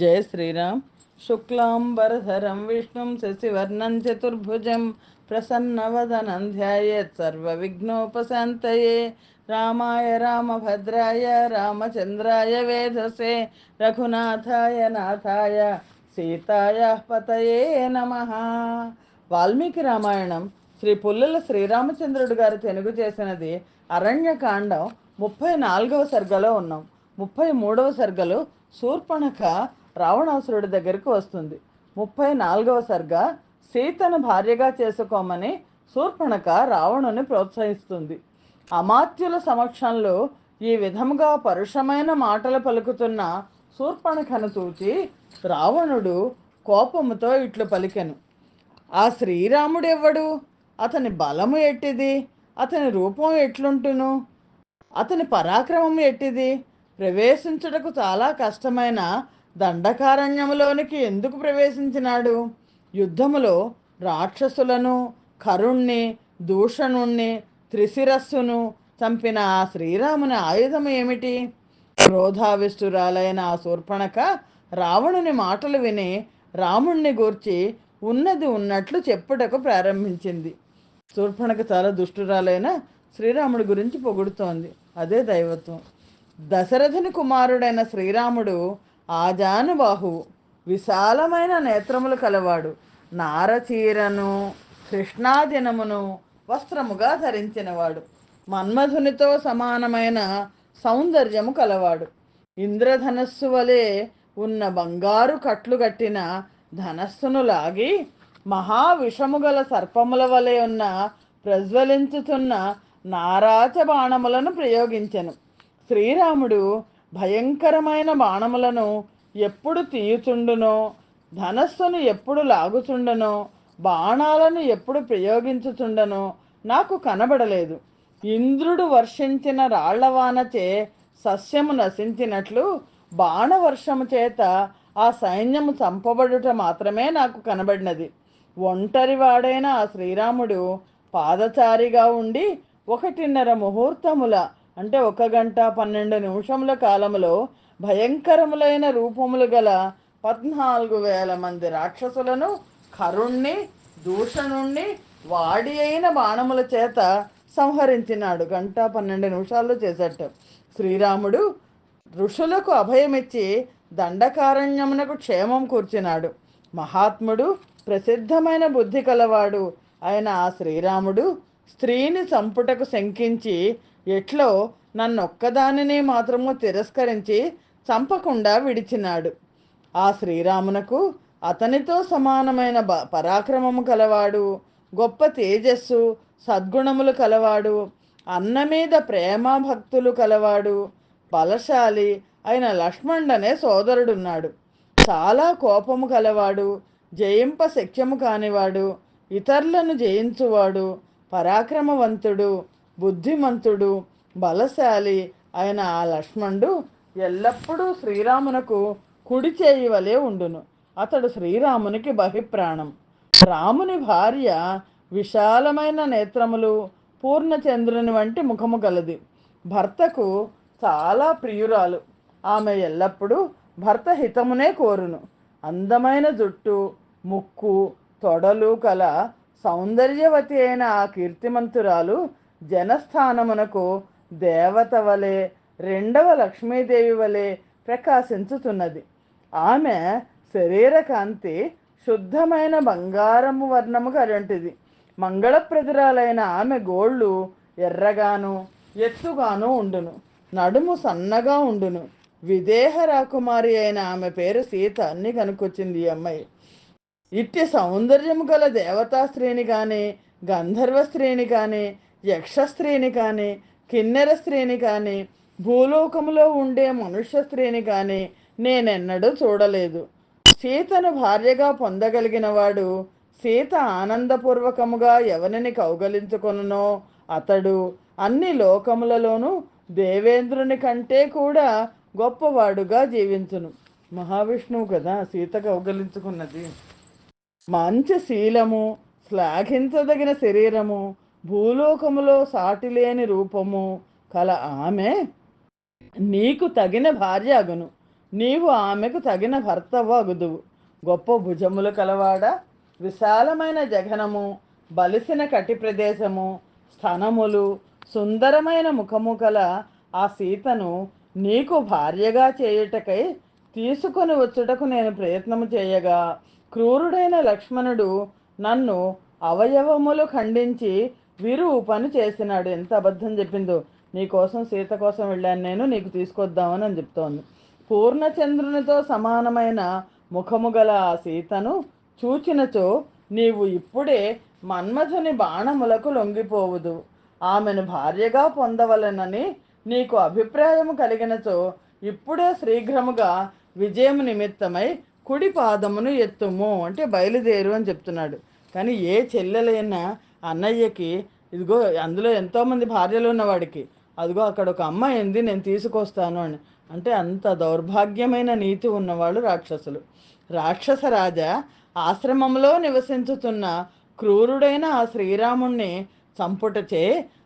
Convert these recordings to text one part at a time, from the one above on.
జయ శ్రీరామ్. శుక్లాంబరధరం విష్ణుం శశివర్ణం చతుర్భుజం ప్రసన్నవదనం ధ్యాయేత్ సర్వవిఘ్నోపశాంతయే. రామాయ రామభద్రాయ రామచంద్రాయ వేధసే రఘునాథాయ నాథాయ సీతాయ పతయే నమ. వాల్మీకి రామాయణం శ్రీ పుల్లల శ్రీరామచంద్రుడు గారు తెలుగు చేసినది అరణ్యకాండం ముప్పై నాలుగవ సర్గలో ఉన్నాం. ముప్పై మూడవ సర్గలో శూర్పణఖ రావణాసురుడి దగ్గరకు వస్తుంది. ముప్పై నాలుగవ సరిగా సీతను భార్యగా చేసుకోమని శూర్పణఖ రావణుని ప్రోత్సహిస్తుంది. అమాత్యుల సమక్షంలో ఈ విధముగా పరుషమైన మాటలు పలుకుతున్న శూర్పణఖను చూచి రావణుడు కోపముతో ఇట్లు పలికెను. ఆ శ్రీరాముడెవ్వడు? అతని బలము ఎట్టిది? అతని రూపం ఎట్లుంటును? అతని పరాక్రమం ఎట్టిది? ప్రవేశించుటకు చాలా కష్టమైన దండకారణ్యములోనికి ఎందుకు ప్రవేశించినాడు? యుద్ధములో రాక్షసులను కరుణ్ణి దూషణుణ్ణి త్రిశిరస్సును చంపిన ఆ శ్రీరాముని ఆయుధం ఏమిటి? క్రోధావిష్ఠురాలైన ఆ శూర్పణక రావణుని మాటలు విని రాముణ్ణి గూర్చి ఉన్నది ఉన్నట్లు చెప్పుటకు ప్రారంభించింది. శూర్పణక చాలా దుష్టురాలైన శ్రీరాముడి గురించి పొగుడుతోంది. అదే దైవత్వం. దశరథుని కుమారుడైన శ్రీరాముడు ఆజానుబాహువు. విశాలమైన నేత్రములు కలవాడు. నారచీరను కృష్ణాదినమును వస్త్రముగా ధరించినవాడు. మన్మధునితో సమానమైన సౌందర్యము కలవాడు. ఇంద్రధనస్సు వలె ఉన్న బంగారు కట్లు కట్టిన ధనస్సును లాగి మహావిషము గల సర్పముల వలె ఉన్న ప్రజ్వలించుతున్న నారాచ బాణములను ప్రయోగించెను. శ్రీరాముడు భయంకరమైన బాణములను ఎప్పుడు తీయుచుండునో ధనస్సును ఎప్పుడు లాగుచుండనో బాణాలను ఎప్పుడు ప్రయోగించుచుండనో నాకు కనబడలేదు. ఇంద్రుడు వర్షించిన రాళ్ళవానచే సస్యము నశించినట్లు బాణవర్షము చేత ఆ సైన్యము చంపబడుట మాత్రమే నాకు కనబడినది. ఒంటరివాడైన ఆ శ్రీరాముడు పాదచారిగా ఉండి ఒకటిన్నర ముహూర్తముల అంటే ఒక గంట పన్నెండు నిమిషముల కాలంలో భయంకరములైన రూపములు గల పద్నాలుగు వేల మంది రాక్షసులను కరుణ్ణి దూషణుణ్ణి వాడి అయిన బాణముల చేత సంహరించినాడు. గంట పన్నెండు నిమిషాల్లో చేసేట శ్రీరాముడు ఋషులకు అభయమిచ్చి దండకారణ్యమునకు క్షేమం కూర్చున్నాడు మహాత్ముడు ప్రసిద్ధమైన బుద్ధి కలవాడు అయిన ఆ శ్రీరాముడు స్త్రీని చంపుటకు శంకించి ఎట్లో నన్నొక్కదానినే మాత్రము తిరస్కరించి చంపకుండా విడిచినాడు. ఆ శ్రీరామునకు అతనితో సమానమైన బ పరాక్రమము కలవాడు గొప్ప తేజస్సు సద్గుణములు కలవాడు అన్న మీద ప్రేమ భక్తులు కలవాడు బలశాలి అయిన లక్ష్మణుడనే సోదరుడున్నాడు. చాలా కోపము కలవాడు జయింప శక్యము కానివాడు ఇతరులను జయించువాడు పరాక్రమవంతుడు బుద్ధిమంతుడు బలశాలి అయిన ఆ లక్ష్మణుడు ఎల్లప్పుడూ శ్రీరామునకు కుడి చేయి వలె ఉండును. అతడు శ్రీరామునికి బహిప్రాణం. రాముని భార్య విశాలమైన నేత్రములు పూర్ణచంద్రుని వంటి ముఖము గలది. భర్తకు చాలా ప్రియురాలు. ఆమె ఎల్లప్పుడూ భర్త హితమునే కోరును. అందమైన జుట్టు ముక్కు తొడలు కల సౌందర్యవతి అయిన ఆ కీర్తిమంతురాలు జనస్థానమునకు దేవత వలె రెండవ లక్ష్మీదేవి వలె ప్రకాశించుతున్నది. ఆమె శరీర కాంతి శుద్ధమైన బంగారము వర్ణము కరంటిది మంగళప్రదురాలైన ఆమె గోళ్ళు ఎర్రగాను ఎత్తుగాను ఉండును. నడుము సన్నగా ఉండును. విదేహ రాకుమారి అయిన ఆమె పేరు సీత అన్ని కనుకొచ్చింది ఈ అమ్మాయి. ఇట్టి సౌందర్యము గల దేవతా స్త్రీని కానీ గంధర్వ స్త్రీని కానీ యక్ష స్త్రీని కానీ కిన్నెర స్త్రీని కానీ భూలోకములో ఉండే మనుష్య స్త్రీని కానీ నేనెన్నడూ చూడలేదు. సీతను భార్యగా పొందగలిగిన వాడు సీత ఆనందపూర్వకముగా ఎవరిని కౌగలించుకొనునో అతడు అన్ని లోకములలోనూ దేవేంద్రుని కంటే కూడా గొప్పవాడుగా జీవించును. మహావిష్ణువు కదా సీత కౌగలించుకున్నది. మంచి శీలము శ్లాఘించదగిన శరీరము భూలోకములో సాటిలేని రూపము కల ఆమె నీకు తగిన భార్య అగును. నీవు ఆమెకు తగిన భర్తవగుదువు గొప్ప భుజములు కలవాడ విశాలమైన జఘనము బలిసిన కటి ప్రదేశము స్థనములు సుందరమైన ముఖము కల ఆ సీతను నీకు భార్యగా చేయుటకై తీసుకొని వచ్చుటకు నేను ప్రయత్నము చేయగా క్రూరుడైన లక్ష్మణుడు నన్ను అవయవములు ఖండించి వీరు పని చేసినాడు. ఎంత అబద్ధం చెప్పిందో. నీ కోసం సీత కోసం వెళ్ళాను నేను నీకు తీసుకొద్దామని అని చెప్తోంది. పూర్ణచంద్రునితో సమానమైన ముఖము గల ఆ సీతను చూచినచో నీవు ఇప్పుడే మన్మథుని బాణములకు లొంగిపోవుదు. ఆమెను భార్యగా పొందవలెనని నీకు అభిప్రాయము కలిగినచో ఇప్పుడే శీఘ్రముగా విజయము నిమిత్తమై కుడి పాదమును ఎత్తుము అంటే బయలుదేరు అని చెప్తున్నాడు. కానీ ఏ చెల్లెలైనా అన్నయ్యకి ఇదిగో అందులో ఎంతోమంది భార్యలు ఉన్నవాడికి అదిగో అక్కడ ఒక అమ్మాయి ఉంది నేను తీసుకొస్తాను అని. అంటే అంత దౌర్భాగ్యమైన నీతి ఉన్నవాళ్ళు రాక్షసులు. రాక్షస రాజా ఆశ్రమంలో నివసించుతున్న క్రూరుడైన ఆ శ్రీరాముణ్ణి చంపుటచే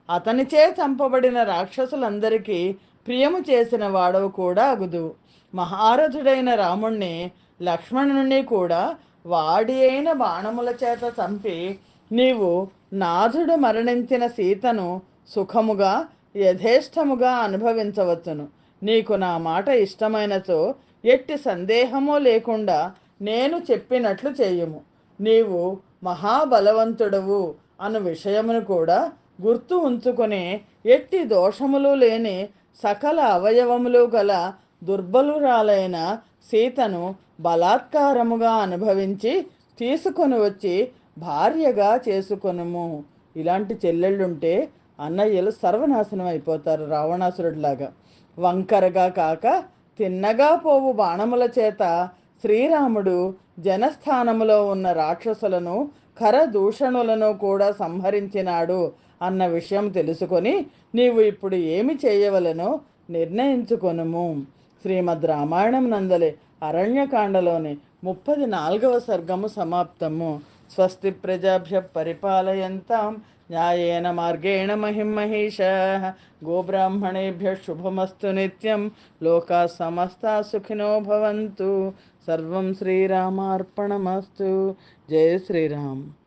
అతనిచే చంపబడిన రాక్షసులందరికీ ప్రియము చేసిన వాడవు కూడా అగుదు మహారథుడైన రాముణ్ణి లక్ష్మణుని కూడా వాడి అయిన బాణముల చేత చంపి నీవు నాథుడు మరణించిన సీతను సుఖముగా యథేష్టముగా అనుభవించవచ్చును. నీకు నా మాట ఇష్టమైనచో ఎట్టి సందేహము లేకుండా నేను చెప్పినట్లు చేయుము. నీవు మహాబలవంతుడవు అను విషయమును కూడా గుర్తు ఉంచుకునే ఎట్టి దోషములు లేని సకల అవయవములు గల దుర్బలురాలైన సీతను బలాత్కారముగా అనుభవించి తీసుకొని వచ్చి భార్యగా చేసుకొనుము. ఇలాంటి చెల్లెళ్ళుంటే అన్నయ్యలు సర్వనాశనం అయిపోతారు రావణాసురుడిలాగా. వంకరగా కాక తిన్నగా పోవు బాణముల చేత శ్రీరాముడు జనస్థానములో ఉన్న రాక్షసులను కరదూషణులను కూడా సంహరించినాడు అన్న విషయం తెలుసుకొని నీవు ఇప్పుడు ఏమి చేయవలనో నిర్ణయించుకొనుము. శ్రీమద్ రామాయణం నందలి. అరణ్యకాండలోని ముప్పది నాలుగవ సర్గము సమాప్తము. స్వస్తి ప్రజాభ్య పరిపాలయంతాం. న్యాయేన మార్గేణ మహిమహేష. గోబ్రాహ్మణేభ్య శుభమస్తు నిత్యం. లోకా సమస్తా సుఖినో భవంతు. సర్వం శ్రీరామార్పణమస్తు. జయ శ్రీరామ్.